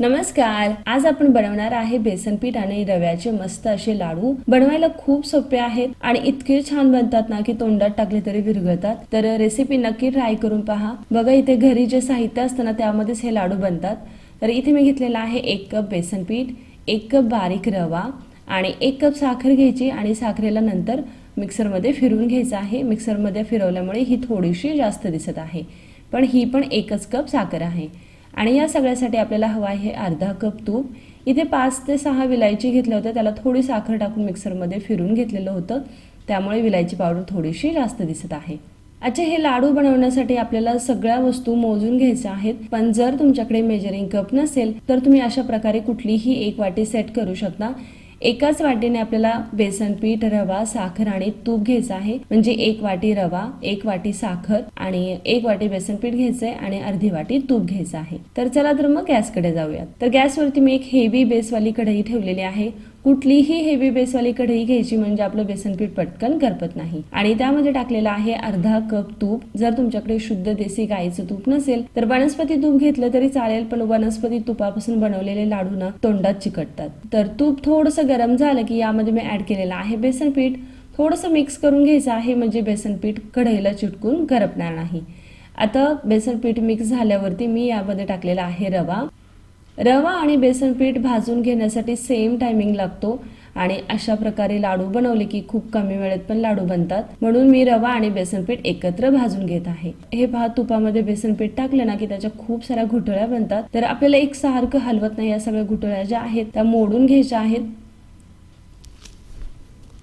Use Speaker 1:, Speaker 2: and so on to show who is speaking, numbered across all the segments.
Speaker 1: नमस्कार. आज आपण बनवणार आहे बेसन पीठ आणि रव्याचे मस्त असे लाडू. बनवायला खूप सोपे आहेत आणि इतके छान बनतात ना की तोंडात टाकले तरी विरघळतात. तर रेसिपी नक्की ट्राय करून पहा. बघा इथे घरी जे साहित्य असतं ना त्यामध्येच हे लाडू बनतात. तर इथे मी घेतलेला आहे एक कप बेसन पीठ एक कप बारीक रवा आणि एक कप साखर घ्यायची आणि साखरेला नंतर मिक्सरमध्ये फिरवून घ्यायचं आहे. मिक्सरमध्ये फिरवल्यामुळे ही थोडीशी जास्त दिसत आहे. पण ही पण एकच कप साखर आहे. आणि या सगळ्यासाठी आपल्याला हवा आहे अर्धा कप तूप. इथे पाच ते सहा विलायची घेतल्या होत्या त्याला थोडी साखर टाकून मिक्सरमध्ये फिरून घेतलेलं होतं. त्यामुळे विलायची पावडर थोडीशी जास्त दिसत आहे. अच्छा हे लाडू बनवण्यासाठी आपल्याला सगळ्या वस्तू मोजून घ्यायच्या आहेत. पण जर तुमच्याकडे मेजरिंग कप नसेल तर तुम्ही अशा प्रकारे कुठलीही एक वाटी सेट करू शकता. एकाच वाटीने आपल्याला बेसन पीठ रवा साखर आणि तूप घ्यायचं आहे. म्हणजे एक वाटी रवा एक वाटी साखर आणि एक वाटी बेसन पीठ घ्यायचंय आणि अर्धी वाटी तूप घ्यायचं आहे. तर चला तर मग गॅसकडे जाऊयात. तर गॅसवरती मी एक हेवी बेसवाली कढई ठेवलेली आहे. कुठलीही हेवी बेसवाली कढई घ्यायची म्हणजे आपलं बेसन पीठ पटकन करपत नाही. आणि त्यामध्ये टाकलेलं आहे अर्धा कप तूप. जर तुमच्याकडे शुद्ध देसी गाईचं तूप नसेल तर वनस्पती तूप घेतलं तरी चालेल पण वनस्पती तुपापासून बनवलेले लाडू ना तोंडात चिकटतात. तर तूप थोडंसं गरम झालं की यामध्ये मी ऍड केलेलं आहे बेसन पीठ. थोडंसं मिक्स करून घ्यायचं आहे म्हणजे बेसन पीठ कढईला चिटकून करपणार नाही. आता बेसन पीठ मिक्स झाल्यावरती मी यामध्ये टाकलेला आहे रवा. रवा आणि बेसन पीठ भाजून घेण्यासाठी सेम टायमिंग लागतो. आणि अशा प्रकारे लाडू बनवले की खूप कमी वेळेत पण लाडू बनतात. म्हणून मी रवा आणि बेसन पीठ एकत्र भाजून घेत आहे. हे भात तुपामध्ये बेसन पीठ टाकलं ना की त्याच्या खूप साऱ्या घुटळ्या बनतात. तर आपल्याला एक सारखं हलवत नाही या सगळ्या घुटळ्या ज्या आहेत त्या मोडून घ्यायच्या आहेत.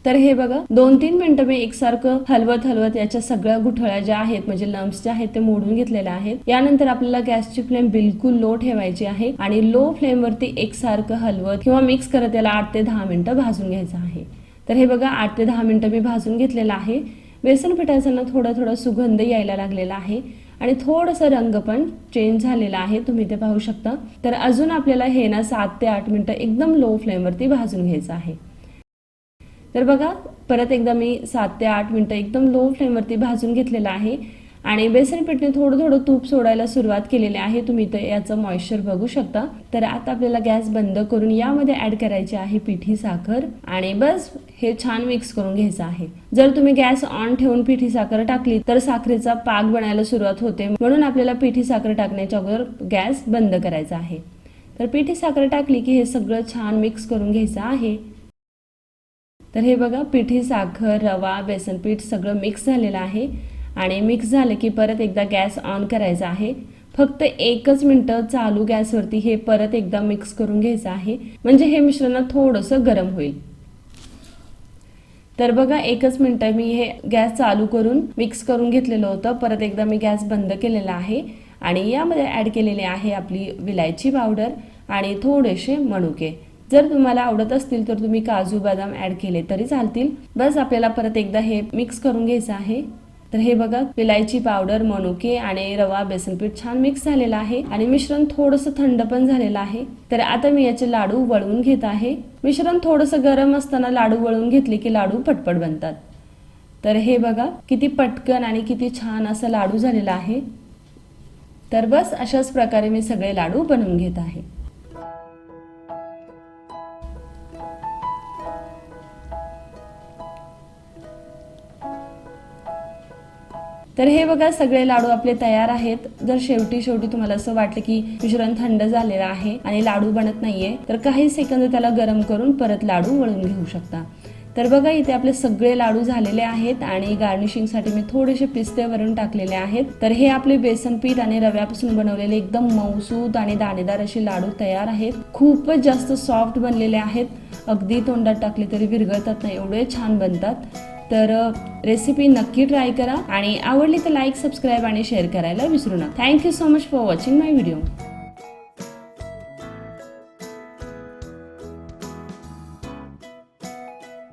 Speaker 1: तर हे बघा दोन तीन मिनिटं मी एकसारखं हलवत हलवत याच्या सगळ्या गुठळ्या ज्या आहेत म्हणजे लम्स ज्या आहेत ते मोडून घेतलेल्या आहेत. यानंतर आपल्याला गॅसची फ्लेम बिलकुल लो ठेवायची आहे आणि लो फ्लेमवरती एकसारखं हलवत किंवा मिक्स करत याला आठ ते दहा मिनिटं भाजून घ्यायचं आहे. तर हे बघा आठ ते दहा मिनिटं मी भाजून घेतलेलं आहे. बेसन पिठाचा ना थोडा थोडा सुगंध यायला लागलेला आहे आणि थोडंसं रंग पण चेंज झालेला आहे तुम्ही ते पाहू शकता. तर अजून आपल्याला हे ना सात ते आठ मिनिटं एकदम लो फ्लेमवरती भाजून घ्यायचं आहे. तर बघा परत एकदा मी सात ते आठ मिनटं एकदम लो फ्लेमवरती भाजून घेतलेलं आहे. आणि बेसन पीठने थोडं थोडं तूप सोडायला सुरुवात केलेली आहे. तुम्ही तर याचं मॉइश्चर बघू शकता. तर आता आपल्याला गॅस बंद करून यामध्ये ऍड करायची आहे पिठी साखर. आणि बस हे छान मिक्स करून घ्यायचं आहे. जर तुम्ही गॅस ऑन ठेवून पिठी साखर टाकली तर साखरेचा पाक बनायला सुरुवात होते. म्हणून आपल्याला पिठी साखर टाकण्याच्या अगोदर गॅस बंद करायचा आहे. तर पिठी साखर टाकली की हे सगळं छान मिक्स करून घ्यायचं आहे. तर हे बघा पिठी साखर रवा बेसन पीठ सगळं मिक्स झालेलं आहे. आणि मिक्स झालं की परत एकदा गॅस ऑन करायचा आहे. फक्त एकच मिनटं चालू गॅसवरती हे परत एकदा मिक्स करून घ्यायचं आहे. म्हणजे हे मिश्रण थोडंसं गरम होईल. तर बघा एकच मिनटं मी हे गॅस चालू करून मिक्स करून घेतलेलं होतं. परत एकदा मी गॅस बंद केलेला आहे. आणि यामध्ये ॲड केलेले आहे आपली विलायची पावडर आणि थोडेसे मणुके जर तुम्हाला आवडत असतील तर तुम्ही काजू बदाम ऍड केले तरी चालतील. बस आपल्याला परत एकदा हे मिक्स करून घ्यायचं आहे. तर हे बघा विलायची पावडर मनुके आणि रवा बेसन पीठ छान मिक्स झालेलं आहे. आणि मिश्रण थोडंसं थंड पण झालेलं आहे. तर आता मी याचे लाडू वळवून घेत आहे. मिश्रण थोडंसं गरम असताना लाडू वळवून घेतले की लाडू पटपट बनतात. तर हे बघा किती पटकन आणि किती छान असं लाडू झालेला आहे. तर बस अशाच प्रकारे मी सगळे लाडू बनवून घेत आहे. तर हे बघा सगळे लाडू आपले तयार आहेत. जर शेवटी शेवटी तुम्हाला असं वाटलं की मिश्रण थंड झालेलं आहे आणि लाडू बनत नाहीये तर काही सेकंद त्याला गरम करून परत लाडू वळून घेऊ शकता. तर बघा इथे आपले सगळे लाडू झालेले आहेत आणि गार्निशिंगसाठी मी थोडेसे पिस्ते वरून टाकलेले आहेत. तर हे आपले बेसन पीठ आणि रव्यापासून बनवलेले एकदम मऊसूद आणि दाणेदार असे लाडू तयार आहेत. खूपच जास्त सॉफ्ट बनलेले आहेत. अगदी तोंडात टाकले तरी विरघळतात नाही एवढे छान बनतात. तर रेसिपी नक्की ट्राय करा आणि आवडली तर लाईक सबस्क्राईब आणि शेअर करायला विसरू नका. Thank you so much for watching my video